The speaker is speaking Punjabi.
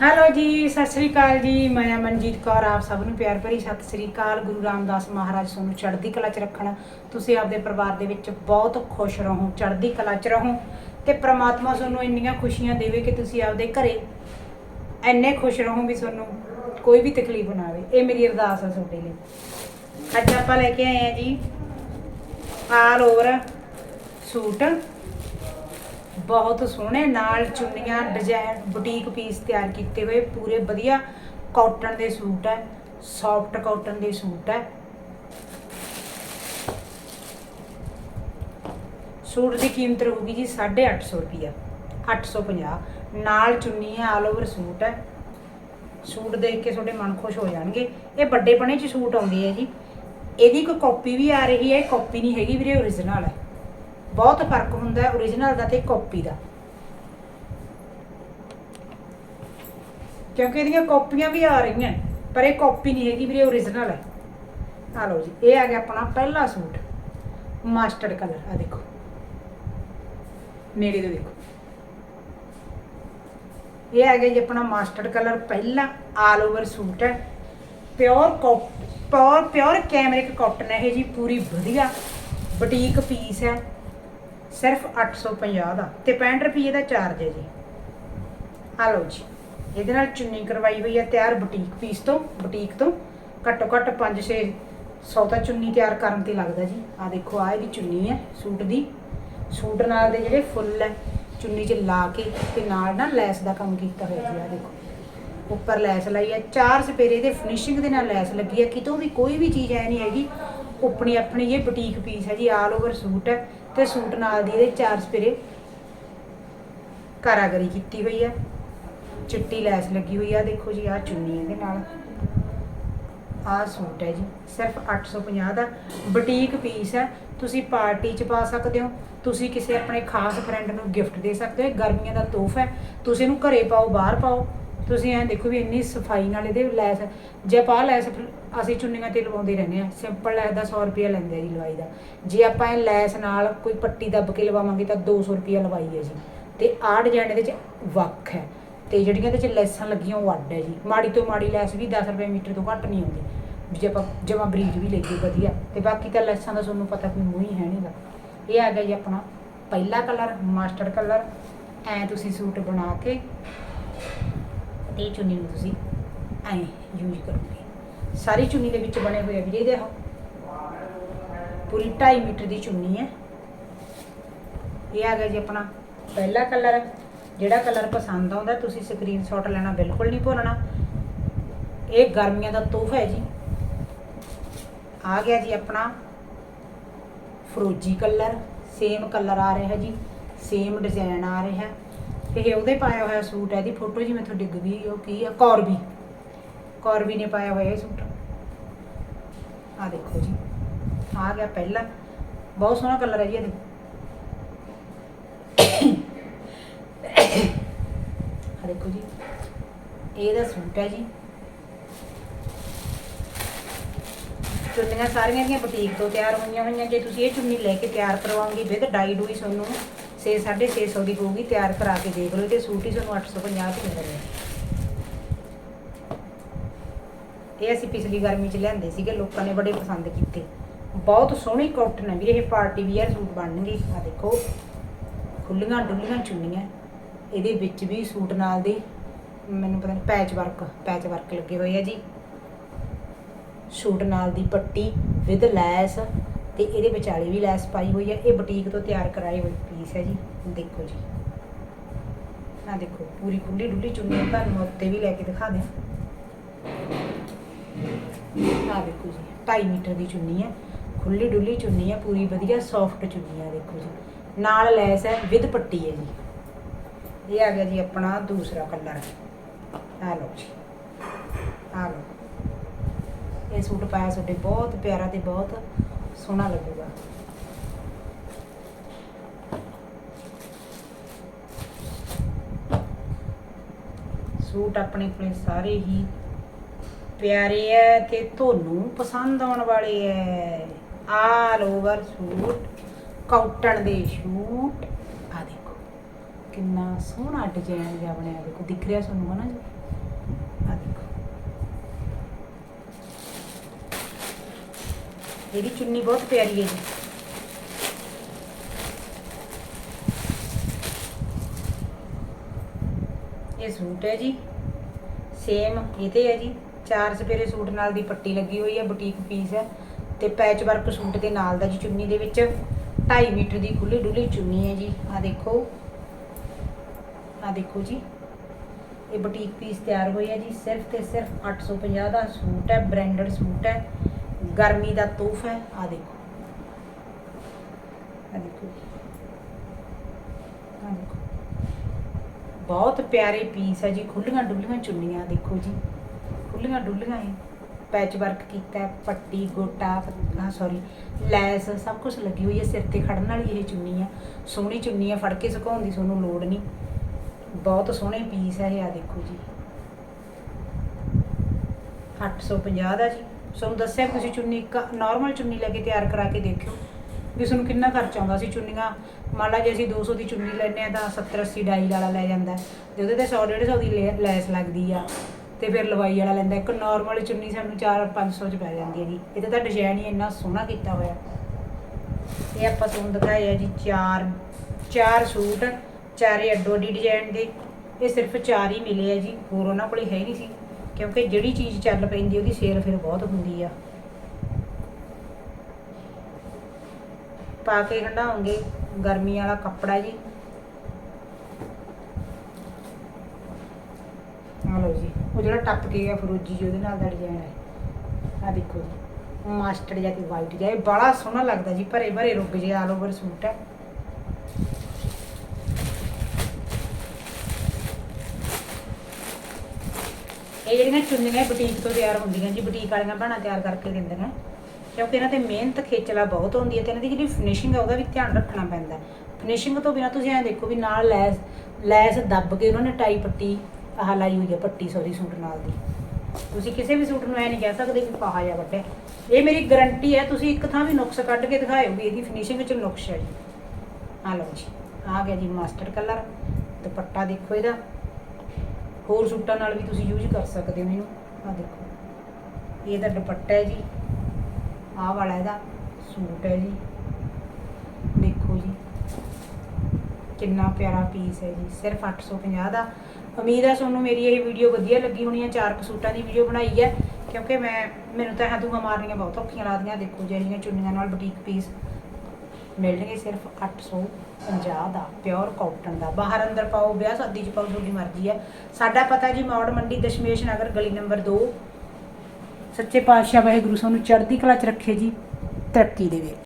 ਹੈਲੋ ਜੀ, ਸਤਿ ਸ੍ਰੀ ਅਕਾਲ ਜੀ। ਮੈਂ ਮਨਜੀਤ ਕੌਰ, ਆਪ ਸਭ ਨੂੰ ਪਿਆਰ ਭਰੀ ਸਤਿ ਸ੍ਰੀ ਅਕਾਲ। ਗੁਰੂ ਰਾਮਦਾਸ ਮਹਾਰਾਜ ਤੁਹਾਨੂੰ ਚੜ੍ਹਦੀ ਕਲਾ 'ਚ ਰੱਖਣ। ਤੁਸੀਂ ਆਪਦੇ ਪਰਿਵਾਰ ਦੇ ਵਿੱਚ ਬਹੁਤ ਖੁਸ਼ ਰਹੋ, ਚੜ੍ਹਦੀ ਕਲਾ 'ਚ ਰਹੋ ਤੇ ਪ੍ਰਮਾਤਮਾ ਤੁਹਾਨੂੰ ਇੰਨੀਆਂ ਖੁਸ਼ੀਆਂ ਦੇਵੇ ਕਿ ਤੁਸੀਂ ਆਪਦੇ ਘਰੇ ਐਨੇ ਖੁਸ਼ ਰਹੋ ਵੀ ਤੁਹਾਨੂੰ ਕੋਈ ਵੀ ਤਕਲੀਫ ਨਾ ਆਵੇ। ਇਹ ਮੇਰੀ ਅਰਦਾਸ ਹੈ ਤੁਹਾਡੇ ਲਈ। ਅੱਜ ਆਪਾਂ ਲੈ ਕੇ ਆਏ ਆ ਜੀ, ਆਲ ਓਵਰ ਸੂਟ। ਬਹੁਤ ਸੋਹਣੇ, ਨਾਲ ਚੁੰਨੀਆਂ ਡਿਜ਼ਾਈਨ ਬੁਟੀਕ ਪੀਸ ਤਿਆਰ ਕੀਤੇ ਹੋਏ, ਪੂਰੇ ਵਧੀਆ ਕਾਟਨ ਦੇ ਸੂਟ ਹੈ ਸੌਫਟ ਕਾਟਨ ਦੇ ਸੂਟ ਹੈ। ਸੂਟ ਦੀ ਕੀਮਤ ਰਹੂਗੀ ਜੀ 850 ਰੁਪਿਆ 850 ਨਾਲ ਚੁੰਨੀ ਹੈ ਆਲ ਓਵਰ ਸੂਟ ਹੈ। ਸੂਟ ਦੇਖ ਕੇ ਤੁਹਾਡੇ ਮਨ ਖੁਸ਼ ਹੋ ਜਾਣਗੇ। ਇਹ ਵੱਡੇ ਬਣੇ ਚ ਸੂਟ ਆਉਂਦੇ ਹੈ ਜੀ। ਇਹਦੀ ਕੋਈ ਕਾਪੀ ਵੀ ਆ ਰਹੀ ਹੈ, ਇਹ ਕਾਪੀ ਨਹੀਂ ਹੈਗੀ ਵੀਰੇ ਓਰੀਜਨਲ ਹੈ। ਬਹੁਤ ਫ਼ਰਕ ਹੁੰਦਾ ਹੈ ਓਰੀਜਨਲ ਦਾ ਤੇ ਕਾਪੀ ਦਾ। ਕਿਉਂਕਿ ਇਹਦੀਆਂ ਕਾਪੀਆਂ ਵੀ ਆ ਰਹੀਆਂ ਪਰ ਇਹ ਕਾਪੀ ਨਹੀਂ ਹੈਗੀ ਵੀਰੇ ਓਰੀਜਨਲ ਹੈ। ਆ ਲਓ ਜੀ, ਇਹ ਆ ਗਿਆ ਆਪਣਾ ਪਹਿਲਾ ਸੂਟ ਮਾਸਟਰਡ ਕਲਰ ਆ ਦੇਖੋ। ਨੇੜੇ ਤੋਂ ਦੇਖੋ। ਇਹ ਆ ਗਿਆ ਜੀ ਆਪਣਾ ਮਾਸਟਰਡ ਕਲਰ ਪਹਿਲਾ ਆਲ ਓਵਰ ਸੂਟ ਹੈ। Pure pure pure cambric cotton ਹੈ ਇਹ ਜੀ, ਪੂਰੀ ਵਧੀਆ ਬੁਟੀਕ ਪੀਸ ਹੈ। ਸਿਰਫ 850 ਦਾ ਤੇ 65 ਰੁਪਏ ਦਾ ਚਾਰਜ ਹੈ ਜੀ। ਆ ਲਓ ਜੀ, ਇਹਦੇ ਨਾਲ ਚੁੰਨੀ ਕਰਵਾਈ ਹੋਈ ਹੈ ਤਿਆਰ ਬੁਟੀਕ ਪੀਸ ਤੋਂ, ਬੁਟੀਕ ਤੋਂ। ਘੱਟੋ ਘੱਟ 5-6 100 ਤਾਂ ਚੁੰਨੀ ਤਿਆਰ ਕਰਨ ਤੇ ਲੱਗਦਾ ਜੀ। ਆ ਦੇਖੋ ਆ ਇਹਦੀ ਚੁੰਨੀ ਹੈ ਸੂਟ ਦੀ। ਸੂਟ ਨਾਲ ਦੇ ਜਿਹੜੇ ਫੁੱਲ ਹੈ, ਚੁੰਨੀ 'ਚ ਲਾ ਕੇ ਤੇ ਨਾਲ ਨਾ ਲੈਸ ਦਾ ਕੰਮ ਕੀਤਾ ਹੋਇਆ ਜੀ ਆ ਦੇਖੋ। ਉੱਪਰ ਲੈਸ ਲਾਈ ਹੈ, ਚਾਰ ਸਪੇਰੇ ਦੇ ਫਿਨਿਸ਼ਿੰਗ ਦੇ ਨਾਲ ਲੈਸ ਲੱਗੀ ਹੈ। ਕਿਤੋਂ ਵੀ ਕੋਈ ਵੀ ਚੀਜ਼ ਐ ਨਹੀਂ ਹੈਗੀ ਆਪਣੀ ਆਪਣੀ ਇਹ ਬੁਟੀਕ ਪੀਸ ਹੈ ਜੀ ਆਲ ਓਵਰ ਸੂਟ ਹੈ। ਤੇ ਸੂਟ ਨਾਲ ਦੀ ਇਹਦੇ ਚਾਰ ਸਪੇਰੇ ਕਾਰਾਗਰੀ ਕੀਤੀ ਹੋਈ ਹੈ ਚਿੱਟੀ ਲੈਸ ਲੱਗੀ ਹੋਈ ਆ। ਦੇਖੋ ਜੀ ਆ ਚੁੰਨੀ ਇਹਦੇ ਨਾਲ। ਆ ਸੂਟ ਹੈ ਜੀ, ਸਿਰਫ 850 ਦਾ। ਬੁਟੀਕ ਪੀਸ ਹੈ। ਤੁਸੀਂ ਪਾਰਟੀ 'ਚ ਪਾ ਸਕਦੇ ਹੋ। ਤੁਸੀਂ ਕਿਸੇ ਆਪਣੇ ਖਾਸ ਫਰੈਂਡ ਨੂੰ ਗਿਫਟ ਦੇ ਸਕਦੇ ਹੋ। ਗਰਮੀਆਂ ਦਾ ਤੋਹਫਾ ਹੈ। ਤੁਸੀਂ ਇਹਨੂੰ ਘਰੇ ਪਾਓ, ਬਾਹਰ ਪਾਓ। ਤੁਸੀਂ ਐਂ ਦੇਖੋ ਵੀ ਇੰਨੀ ਸਫ਼ਾਈ ਨਾਲ ਇਹਦੇ ਲੈਸ, ਜੇ ਆਪਾਂ ਆਹ ਲੈਸ ਅਸੀਂ ਚੁੰਨੀਆਂ ਤੇ ਲਵਾਉਂਦੇ ਰਹਿੰਦੇ ਆ ਸਿੰਪਲ ਲੈਸ ਦਾ 100 ਰੁਪਿਆ ਲੈਂਦੇ ਆ ਜੀ ਲਵਾਈ ਦਾ। ਜੇ ਆਪਾਂ ਇਹ ਲੈਸ ਨਾਲ ਕੋਈ ਪੱਟੀ ਦੱਬ ਕੇ ਲਵਾਵਾਂਗੇ ਤਾਂ 200 ਰੁਪਿਆ ਲਵਾਈ ਹੈ ਜੀ। ਤੇ ਆਹ ਡਿਜ਼ਾਈਨ ਇਹਦੇ ਚ ਵੱਖ ਹੈ। ਤੇ ਜਿਹੜੀਆਂ ਇਹਦੇ ਚ ਲੈਸਾਂ ਲੱਗੀਆਂ ਉਹ ਅੱਡ ਹੈ ਜੀ। ਮਾੜੀ ਤੋਂ ਮਾੜੀ ਲੈਸ ਵੀ 10 ਰੁਪਏ ਮੀਟਰ ਤੋਂ ਘੱਟ ਨਹੀਂ ਆਉਂਦੀ। ਜੇ ਆਪਾਂ ਜਮਾ ਬਰੀਜ ਵੀ ਲੈ ਲਈਏ ਵਧੀਆ। ਤੇ ਬਾਕੀ ਤਾਂ ਲੈਸਾਂ ਦਾ ਤੁਹਾਨੂੰ ਪਤਾ ਕੋਈ ਮੂੰਹ ਹੀ ਹੈ ਨਹੀਂਗਾ ਇਹ ਆ ਗਿਆ ਜੀ ਆਪਣਾ ਪਹਿਲਾ ਕਲਰ ਮਾਸਟਰਡ ਕਲਰ। ਐ ਤੁਸੀਂ ਸੂਟ ਬਣਾ ਕੇ ਇਹ ਚੁੰਨੀ ਨੂੰ ਤੁਸੀਂ। ਐਂ ਯੂਜ਼ ਕਰੋਗੇ। ਸਾਰੀ ਚੁੰਨੀ ਦੇ ਵਿੱਚ ਬਣੇ ਹੋਏ ਆ ਵੀਰੇ ਇਹਦੇ ਆਹ। ਪੂਰੀ 2.5 ਮੀਟਰ ਦੀ ਚੁੰਨੀ ਹੈ। ਇਹ ਆ ਗਿਆ ਜੀ ਆਪਣਾ ਪਹਿਲਾ ਕਲਰ ਜਿਹੜਾ ਕਲਰ ਪਸੰਦ ਆਉਂਦਾ, ਤੁਸੀਂ ਸਕਰੀਨਸ਼ਾਟ ਲੈਣਾ, ਬਿਲਕੁਲ ਨਹੀਂ ਭੁੱਲਣਾ। ਇਹ ਗਰਮੀਆਂ ਦਾ ਤੋਹਫਾ ਹੈ ਜੀ। ਆ ਗਿਆ ਜੀ ਆਪਣਾ ਫਰੋਜੀ ਕਲਰ ਸੇਮ ਕਲਰ ਆ ਰਿਹਾ ਜੀ। ਸੇਮ ਡਿਜ਼ਾਈਨ ਆ ਰਿਹਾ। ਇਹ ਉਹਦੇ ਪਾਇਆ ਹੋਇਆ ਸੂਟ ਹੈ ਦੀ ਫੋਟੋ ਜੀ ਮੈਥੋਂ ਡਿੱਗ ਗਈ, ਉਹ ਕੀ ਆ? ਕੌਰਬੀ ਕੌਰਬੀ ਨੇ ਪਾਇਆ ਹੋਇਆ ਇਹ ਸੂਟ। ਆ ਦੇਖੋ ਜੀ। ਆ ਗਿਆ ਪਹਿਲਾ। ਬਹੁਤ ਸੋਹਣਾ ਕਲਰ ਹੈ ਜੀ ਇਹਦੇ। ਆ ਦੇਖੋ ਜੀ। ਇਹਦਾ ਸੂਟ ਹੈ ਜੀ। ਚੁੰਨੀਆਂ ਸਾਰੀਆਂ ਦੀਆਂ ਬੁਟੀਕ ਤੋਂ ਤਿਆਰ ਹੋਈਆਂ ਹੋਈਆਂ। ਜੇ ਤੁਸੀਂ ਇਹ ਚੁੰਨੀ ਲੈ ਕੇ ਤਿਆਰ ਕਰਵਾਓਗੇ ਵਿਦ ਡਾਈ ਡੂਈ ਤੁਹਾਨੂੰ 6 650 ਦੀ ਹੋਊਗੀ, ਤਿਆਰ ਕਰਾ ਕੇ ਦੇਖ ਲਓ। ਤੇ ਸੂਟ ਹੀ ਤੁਹਾਨੂੰ 850 ਰੁਪਏ ਦਾ ਰਿਹਾ ਇਹ ਅਸੀਂ ਪਿਛਲੀ ਗਰਮੀ 'ਚ ਲਿਆਂਦੇ ਸੀਗੇ, ਲੋਕਾਂ ਨੇ ਬੜੇ ਪਸੰਦ ਕੀਤੇ। ਬਹੁਤ ਸੋਹਣੀ ਕਾਟਨ ਹੈ ਵੀਰੇ ਇਹ ਪਾਰਟੀ ਵੀਅਰ ਸੂਟ ਬਣਨਗੇ ਆ ਦੇਖੋ, ਖੁੱਲੀਆਂ ਡੁੱਲੀਆਂ ਚੁੰਨੀਆਂ। ਇਹਦੇ ਵਿੱਚ ਵੀ ਸੂਟ ਨਾਲ ਦੇ, ਮੈਨੂੰ ਪਤਾ ਨਹੀਂ ਪੈਚ ਵਰਕ ਪੈਚ ਵਰਕ ਲੱਗੇ ਹੋਏ ਆ ਜੀ। ਸੂਟ ਨਾਲ ਦੀ ਪੱਟੀ ਵਿਦ ਲੈਸ ਤੇ ਇਹਦੇ ਵਿਚਾਲੇ ਵੀ ਲੈਸ ਪਾਈ ਹੋਈ ਹੈ ਇਹ ਬੁਟੀਕ ਤੋਂ ਤਿਆਰ ਕਰਾਈ ਹੋਈ ਪੀਸ ਹੈ ਜੀ। ਦੇਖੋ ਜੀ। ਆ ਦੇਖੋ, ਪੂਰੀ ਖੁੱਲੀ ਡੁੱਲੀ ਚੁੰਨੀ ਤੁਹਾਨੂੰ ਉੱਤੇ ਵੀ ਲੈ ਕੇ ਦਿਖਾ ਦਿਆਂ। ਆ ਦੇਖੋ ਜੀ 2.5 ਮੀਟਰ ਦੀ ਚੁੰਨੀ ਹੈ ਖੁੱਲੀ ਡੁੱਲੀ ਚੁੰਨੀ ਹੈ ਪੂਰੀ ਵਧੀਆ ਸੌਫਟ ਚੁੰਨੀ ਹੈ ਦੇਖੋ ਜੀ। ਨਾਲ ਲੈਸ ਹੈ ਵਿਦ ਪੱਟੀ ਹੈ ਜੀ। ਇਹ ਆ ਗਿਆ ਜੀ ਆਪਣਾ ਦੂਸਰਾ ਕਲਰ। ਆ ਲਓ ਜੀ। ਆ ਲਓ। ਇਹ ਸੂਟ ਪਾਇਆ ਸਾਡੇ ਬਹੁਤ ਪਿਆਰਾ ਤੇ ਬਹੁਤ ਸੋਹਣਾ ਲੱਗੇਗਾ। ਸੂਟ ਆਪਣੇ ਕੋਲੇ ਸਾਰੇ ਹੀ ਪਿਆਰੇ ਐ ਤੇ ਤੁਹਾਨੂੰ ਪਸੰਦ ਆਉਣ ਵਾਲੇ ਐ। ਆਲ ਓਵਰ ਸੂਟ ਕਾਟਨ ਦੇ ਸੂਟ। ਆ ਦੇਖੋ, ਕਿੰਨਾ ਸੋਹਣਾ ਡਿਜ਼ਾਈਨ ਜਿਹਾ ਬਣਿਆ ਦੇਖੋ, ਦਿਖ ਰਿਹਾ ਤੁਹਾਨੂੰ ਹਨਾ? ਜੀ ਆ ਦੇਖੋ ਇਹਦੀ ਚੁੰਨੀ ਬਹੁਤ ਪਿਆਰੀ ਹੈ ਜੀ। ਇਹ ਸੂਟ ਹੈ ਜੀ। ਸੇਮ ਇਹ ਤੇ ਹੈ ਜੀ। ਚਾਰ ਸਪੇਰੇ ਸੂਟ ਨਾਲ ਦੀ ਪੱਟੀ ਲੱਗੀ ਹੋਈ ਹੈ ਬੁਟੀਕ ਪੀਸ ਹੈ। ਤੇ ਪੈਚ ਵਰਕ ਸੂਟ ਦੇ ਨਾਲ ਦਾ ਜੀ ਚੁੰਨੀ ਦੇ ਵਿੱਚ 2.5 ਮੀਟਰ ਦੀ ਖੁੱਲੀ ਡੁੱਲੀ ਚੁੰਨੀ ਹੈ ਜੀ। ਆ ਦੇਖੋ। ਆ ਦੇਖੋ ਜੀ। ਇਹ ਬੁਟੀਕ ਪੀਸ ਤਿਆਰ ਹੋਈ ਹੈ ਜੀ। ਸਿਰਫ ਤੇ ਸਿਰਫ 850 ਦਾ ਸੂਟ ਹੈ ਬ੍ਰਾਂਡਡ ਸੂਟ ਹੈ। ਗਰਮੀ ਦਾ ਤੋਹਫਾ ਹੈ ਆ ਦੇਖੋ। ਆ ਦੇਖੋ। ਜੀ ਆ ਦੇਖੋ। ਬਹੁਤ ਪਿਆਰੇ ਪੀਸ ਹੈ ਜੀ ਖੁੱਲੀਆਂ ਡੁੱਲੀਆਂ ਚੁੰਨੀਆਂ ਦੇਖੋ ਜੀ। ਖੁੱਲੀਆਂ ਡੁੱਲੀਆਂ ਹੈ ਪੈਚ ਵਰਕ ਕੀਤਾ ਹੈ, ਪੱਟੀ ਗੋਟਾ ਹਾਂ ਸੌਰੀ ਲੈਸ ਸਭ ਕੁਝ ਲੱਗੀ ਹੋਈ ਹੈ ਸਿਰ ਤੇ ਖੜਨ ਵਾਲੀ ਇਹ ਚੁੰਨੀ ਆ ਸੋਹਣੀ ਚੁੰਨੀ ਆ ਫੜ ਕੇ ਸੁਕਾਉਣ ਦੀ ਤੁਹਾਨੂੰ ਲੋੜ ਨਹੀਂ। ਬਹੁਤ ਸੋਹਣੇ ਪੀਸ ਹੈ ਇਹ ਆ ਦੇਖੋ ਜੀ। 850 ਦਾ ਜੀ। ਤੁਹਾਨੂੰ ਦੱਸਿਆ ਵੀ ਤੁਸੀਂ ਚੁੰਨੀ ਇੱਕ ਨਾਰਮਲ ਚੁੰਨੀ ਲੈ ਕੇ ਤਿਆਰ ਕਰਾ ਕੇ ਦੇਖਿਓ ਵੀ ਤੁਹਾਨੂੰ ਕਿੰਨਾ ਖਰਚ ਆਉਂਦਾ ਸੀ ਚੁੰਨੀਆਂ। ਮੰਨ ਲਾ ਜੇ ਅਸੀਂ 200 ਦੀ ਚੁੰਨੀ ਲੈਨੇ ਆ ਤਾਂ 70 80 ਡਾਈ ਵਾਲਾ ਲੈ ਜਾਂਦਾ ਹੈ, ਤੇ ਉਹਦੇ ਤੇ 100 150 ਦੀ ਲੈ- ਲੈਸ ਲੱਗਦੀ ਆ ਤੇ ਫਿਰ ਲਵਾਈ ਵਾਲਾ ਲੈਂਦਾ ਇੱਕ ਨਾਰਮਲ ਚੁੰਨੀ ਸਾਨੂੰ 4 500 ਚ ਪੈ ਜਾਂਦੀ ਹੈ ਜੀ। ਇਹਦਾ ਤਾਂ ਡਿਜ਼ਾਈਨ ਹੀ ਇੰਨਾ ਸੋਹਣਾ ਕੀਤਾ ਹੋਇਆ। ਇਹ ਆਪਾਂ ਤੁਹਾਨੂੰ ਦਿਖਾਏ ਜੀ ਚਾਰ ਚਾਰ ਸੂਟ ਚਾਰੇ ਅੱਡੋ ਅੱਡੀ ਡਿਜ਼ਾਈਨ ਦੇ। ਇਹ ਸਿਰਫ ਚਾਰ ਹੀ ਮਿਲੇ ਆ ਜੀ ਹੋਰ ਉਹਨਾਂ ਕੋਲੇ ਹੈ ਨਹੀਂ ਸੀ। ਕਿਉਂਕਿ ਜਿਹੜੀ ਚੀਜ਼ ਚੱਲ ਪੈਂਦੀ ਉਹਦੀ ਸੇਲ ਫਿਰ ਬਹੁਤ ਹੁੰਦੀ ਆ। ਪਾ ਕੇ ਹੰਡਾਉਂਗੇ ਗਰਮੀ ਵਾਲਾ ਕੱਪੜਾ ਜੀ। ਆ ਲਓ ਜੀ, ਉਹ ਜਿਹੜਾ ਟੱਪ ਕੇ ਗਿਆ ਫਰੋਜੀ ਜੀ, ਉਹਦੇ ਨਾਲ ਦਾ ਡਿਜ਼ਾਈਨ ਹੈ। ਆ ਦੇਖੋ ਜੀ ਮਾਸਟਰ ਜਾਂ ਤੇ ਵਾਈਟ ਜਿਹਾ, ਇਹ ਬੜਾ ਸੋਹਣਾ ਲੱਗਦਾ ਜੀ ਭਰੇ ਭਰੇ ਰੁੱਗ ਜੇ ਆਲ ਓਵਰ ਸੂਟ ਹੈ। ਇਹ ਜਿਹੜੀਆਂ ਚੁੰਨੀਆਂ ਬੁਟੀਕ ਤੋਂ ਤਿਆਰ ਹੁੰਦੀਆਂ ਜੀ, ਬੁਟੀਕ ਵਾਲੀਆਂ ਬਣਾ ਤਿਆਰ ਕਰਕੇ ਦਿੰਦੀਆਂ ਕਿਉਂਕਿ ਇਹਨਾਂ ਤੇ ਮਿਹਨਤ ਖੇਚਲਾ ਬਹੁਤ ਹੁੰਦੀ ਹੈ ਤੇ ਇਹਨਾਂ ਦੀ ਜਿਹੜੀ ਫਿਨਿਸ਼ਿੰਗ ਹੈ ਉਹਦਾ ਵੀ ਧਿਆਨ ਰੱਖਣਾ ਪੈਂਦਾ ਫਿਨਿਸ਼ਿੰਗ ਤੋਂ ਬਿਨਾ ਤੁਸੀਂ ਐਂ ਦੇਖੋ ਵੀ ਨਾਲ ਲੈਸ ਲੈਸ ਦੱਬ ਕੇ ਉਹਨਾਂ ਨੇ ਟਾਈ ਪੱਟੀ, ਆਹ ਲਾਈ ਹੋਈ ਹੈ ਪੱਟੀ ਸੌਰੀ ਸੂਟ ਨਾਲ ਦੀ। ਤੁਸੀਂ ਕਿਸੇ ਵੀ ਸੂਟ ਨੂੰ ਐ ਨਹੀਂ ਕਹਿ ਸਕਦੇ ਵੀ ਪਾਹਾ ਜਾਂ ਵੱਡੇ ਇਹ ਮੇਰੀ ਗਾਰੰਟੀ ਹੈ, ਤੁਸੀਂ ਇੱਕ ਥਾਂ ਵੀ ਨੁਕਸ ਕੱਢ ਕੇ ਦਿਖਾਇਓ ਵੀ ਇਹਦੀ ਫਿਨਿਸ਼ਿੰਗ 'ਚ ਨੁਕਸ ਹੈ ਜੀ। ਆ ਲਓ ਜੀ ਆ ਗਿਆ ਜੀ ਮਾਸਟਰ ਕਲਰ ਦੁਪੱਟਾ ਦੇਖੋ ਇਹਦਾ। ਹੋਰ ਸੂਟਾਂ ਨਾਲ ਵੀ ਤੁਸੀਂ ਯੂਜ਼ ਕਰ ਸਕਦੇ ਹੋ ਇਹਨੂੰ। ਆ ਦੇਖੋ। ਇਹ ਦਾ ਦੁਪੱਟਾ ਹੈ ਜੀ। ਆਹ ਵਾਲਾ ਇਹਦਾ ਸੂਟ ਹੈ ਜੀ। ਦੇਖੋ ਜੀ। ਕਿੰਨਾ ਪਿਆਰਾ ਪੀਸ ਹੈ ਜੀ। ਸਿਰਫ 850 ਦਾ। ਉਮੀਦ ਹੈ ਤੁਹਾਨੂੰ ਮੇਰੀ ਇਹ ਵੀਡੀਓ ਵਧੀਆ ਲੱਗੀ ਹੋਣੀ ਹੈ। ਚਾਰ ਕੁ ਸੂਟਾਂ ਦੀ ਵੀਡੀਓ ਬਣਾਈ ਹੈ। ਕਿਉਂਕਿ ਮੈਂ ਮੈਨੂੰ ਤਾਂ ਹੱਥੋਂ ਮਾਰਨੀਆਂ ਬਹੁਤ ਔਖੀਆਂ ਲੱਗਦੀਆਂ। ਦੇਖੋ ਜਿਹੜੀਆਂ ਚੁੰਨੀਆਂ ਨਾਲ ਬੁਟੀਕ ਪੀਸ ਮਿਲਣਗੇ ਸਿਰਫ 850 ਦਾ ਪਿਓਰ ਕਾਟਨ ਦਾ। ਬਾਹਰ ਅੰਦਰ ਪਾਓ, ਵਿਆਹ ਸ਼ਾਦੀ ਚ ਪਾਓ, ਤੁਹਾਡੀ ਮਰਜ਼ੀ ਹੈ। ਸਾਡਾ ਪਤਾ ਜੀ, ਮੌੜ ਮੰਡੀ, ਦਸ਼ਮੇਸ਼ ਨਗਰ, ਗਲੀ ਨੰਬਰ 2 ਸੱਚੇ ਪਾਤਸ਼ਾਹ ਵਾਹਿਗੁਰੂ ਸਾਨੂੰ ਚੜ੍ਹਦੀ ਕਲਾ ਚ ਰੱਖੇ ਜੀ, ਤਰੱਕੀ ਦੇਵੇ